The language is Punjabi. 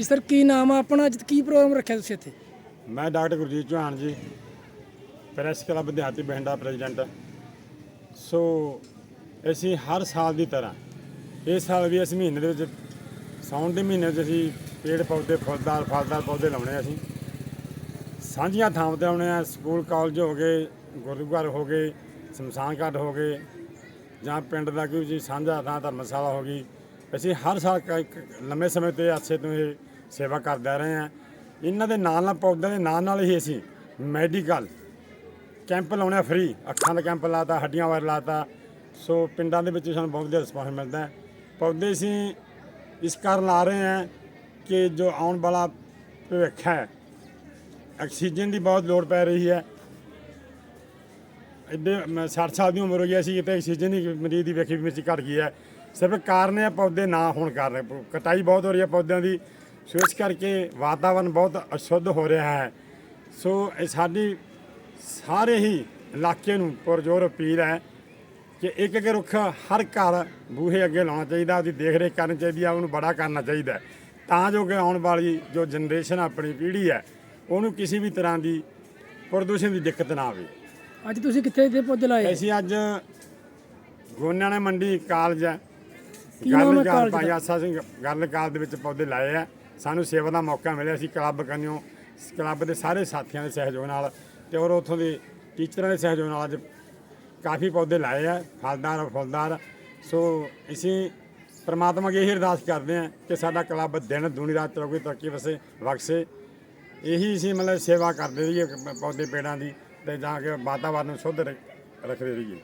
ਹਾਂਜੀ, ਸਰ, ਕੀ ਨਾਮ ਆ ਆਪਣਾ? ਅੱਜ ਕੀ ਪ੍ਰੋਗਰਾਮ ਰੱਖਿਆ ਤੁਸੀਂ ਇੱਥੇ? ਮੈਂ ਡਾਕਟਰ ਗੁਰਜੀਤ ਚੌਹਾਨ ਜੀ ਪ੍ਰੈਸ ਕਲੱਬ ਦਿਹਾਤੀ ਬਹਿੰਡਾ ਪ੍ਰੈਜ਼ੀਡੈਂਟ ਸੋ ਅਸੀਂ ਹਰ ਸਾਲ ਦੀ ਤਰ੍ਹਾਂ, ਇਸ ਸਾਲ ਵੀ ਅਸੀਂ ਮਹੀਨੇ ਦੇ ਵਿੱਚ, ਸਾਉਣ ਦੇ ਮਹੀਨੇ ਵਿੱਚ ਅਸੀਂ ਪੇੜ ਪੌਦੇ, ਫੁੱਲਦਾਰ, ਫਲਦਾਰ ਪੌਦੇ ਲਾਉਣੇ ਆ ਅਸੀਂ। ਸਾਂਝੀਆਂ ਥਾਵਾਂ ਤੇ ਆਉਣੇ ਆ, ਸਕੂਲ, ਕਾਲਜ ਹੋ ਗਏ, ਗੁਰਦੁਆਰ ਹੋ ਗਏ, ਸ਼ਮਸ਼ਾਨ ਘਾਟ ਹੋ ਗਏ, ਜਾਂ ਪਿੰਡ ਦਾ ਕੋਈ ਜੀ ਸਾਂਝਾ ਥਾਂ ਧਰਮਸ਼ਾਲਾ ਹੋ ਗਈ। ਅਸੀਂ ਹਰ ਸਾਲ ਕ- ਲੰਮੇ ਸਮੇਂ ਤੇ ਆਸੇ ਤੋਂ ਇਹ ਸੇਵਾ ਕਰਦੇ ਰਹੇ ਹਾਂ। ਇਹਨਾਂ ਦੇ ਨਾਲ ਨਾਲ ਪੌਦਿਆਂ ਦੇ ਨਾਲ ਨਾਲ ਹੀ ਅਸੀਂ ਮੈਡੀਕਲ ਕੈਂਪ ਲਾਉਣੇ ਆ ਫ੍ਰੀ ਅੱਖਾਂ ਦਾ ਕੈਂਪ ਲਾਤਾ, ਹੱਡੀਆਂ ਬਾਰੇ ਲਾਤਾ। ਸੋ ਪਿੰਡਾਂ ਦੇ ਵਿੱਚ ਸਾਨੂੰ ਬਹੁਤ ਜ਼ਿਆਦਾ ਰਿਸਪਾਂਸ ਮਿਲਦਾ ਹੈ। ਪੌਦੇ ਅਸੀਂ ਇਸ ਕਾਰਨ ਲਾ ਰਹੇ ਹਾਂ ਕਿ ਜੋ ਆਉਣ ਵਾਲਾ ਭਵਿੱਖ ਹੈ, ਆਕਸੀਜਨ ਦੀ ਬਹੁਤ ਲੋੜ ਪੈ ਰਹੀ ਹੈ। ਇੱਡੇ 60 ਸਾਲ ਦੀ ਉਮਰ ਹੋ ਗਈ ਸੀ ਕਿਤੇ ਆਕਸੀਜਨ ਦੀ ਮਰੀਜ਼ ਦੀ ਵੇਖੀ ਵਿੱਚ ਘਟ ਗਈ ਹੈ। ਸਿਰਫ ਕਾਰਨ ਇਹ ਪੌਦੇ ਨਾ ਹੋਣ ਕਾਰਨ। ਕਟਾਈ ਬਹੁਤ ਹੋ ਰਹੀ ਹੈ ਪੌਦਿਆਂ ਦੀ। ਸੋ ਇਸ ਕਰਕੇ ਵਾਤਾਵਰਨ ਬਹੁਤ ਅਸ਼ੁੱਧ ਹੋ ਰਿਹਾ ਹੈ। ਸੋ ਇਹ ਸਾਡੀ ਸਾਰੇ ਹੀ ਇਲਾਕੇ ਨੂੰ ਪੁਰਜੋਰ ਅਪੀਲ ਹੈ ਕਿ ਇੱਕ ਇੱਕ ਰੁੱਖ ਹਰ ਘਰ ਬੂਹੇ ਅੱਗੇ ਲਾਉਣਾ ਚਾਹੀਦਾ ਉਹਦੀ ਦੇਖ ਰੇਖ ਕਰਨੀ ਚਾਹੀਦੀ ਹੈ ਉਹਨੂੰ ਬੜਾ ਕਰਨਾ ਚਾਹੀਦਾ ਤਾਂ ਜੋ ਕਿ ਆਉਣ ਵਾਲੀ ਜੋ ਜਨਰੇਸ਼ਨ ਆਪਣੀ ਪੀੜ੍ਹੀ ਹੈ ਉਹਨੂੰ ਕਿਸੇ ਵੀ ਤਰ੍ਹਾਂ ਦੀ ਪ੍ਰਦੂਸ਼ਣ ਦੀ ਦਿੱਕਤ ਨਾ ਆਵੇ। ਅੱਜ ਤੁਸੀਂ ਕਿੱਥੇ ਦੇ ਪੌਦੇ ਲਾਏ? ਅਸੀਂ ਅੱਜ ਗੋਨਿਆਣਾ ਮੰਡੀ ਕਾਲਜ ਹੈ। ਗੱਲ ਸਿੰਘ ਗੱਲ ਕਾਲਜ ਦੇ ਵਿੱਚ ਪੌਦੇ ਲਾਏ ਆ। ਸਾਨੂੰ ਸੇਵਾ ਦਾ ਮੌਕਾ ਮਿਲਿਆ ਅਸੀਂ ਕਲੱਬ ਕੰਨਿਓ ਕਲੱਬ ਦੇ ਸਾਰੇ ਸਾਥੀਆਂ ਦੇ ਸਹਿਯੋਗ ਨਾਲ ਤੇ ਔਰ ਉੱਥੋਂ ਦੇ ਟੀਚਰਾਂ ਦੇ ਸਹਿਯੋਗ ਨਾਲ ਅੱਜ ਕਾਫੀ ਪੌਦੇ ਲਾਏ ਆ, ਫਲਦਾਰ ਔਰ ਫੁੱਲਦਾਰ ਸੋ ਅਸੀਂ ਪਰਮਾਤਮਾ ਅੱਗੇ ਇਹ ਅਰਦਾਸ ਕਰਦੇ ਹਾਂ ਕਿ ਸਾਡਾ ਕਲੱਬ ਦਿਨ ਦੂਣੀ ਰਾਤ ਚੌਕੀ ਤਰੱਕੀ ਵਸੇ ਬਖਸ਼ੇ ਇਹੀ ਅਸੀਂ ਮਤਲਬ ਸੇਵਾ ਕਰਦੇ ਰਹੀਏ ਪੌਦੇ, ਪੇੜਾਂ ਦੀ ਤੇ ਜਾਂ ਕਿ ਵਾਤਾਵਰਨ ਨੂੰ ਸ਼ੁੱਧ ਰੱਖ- ਰੱਖਦੇ ਰਹੀਏ।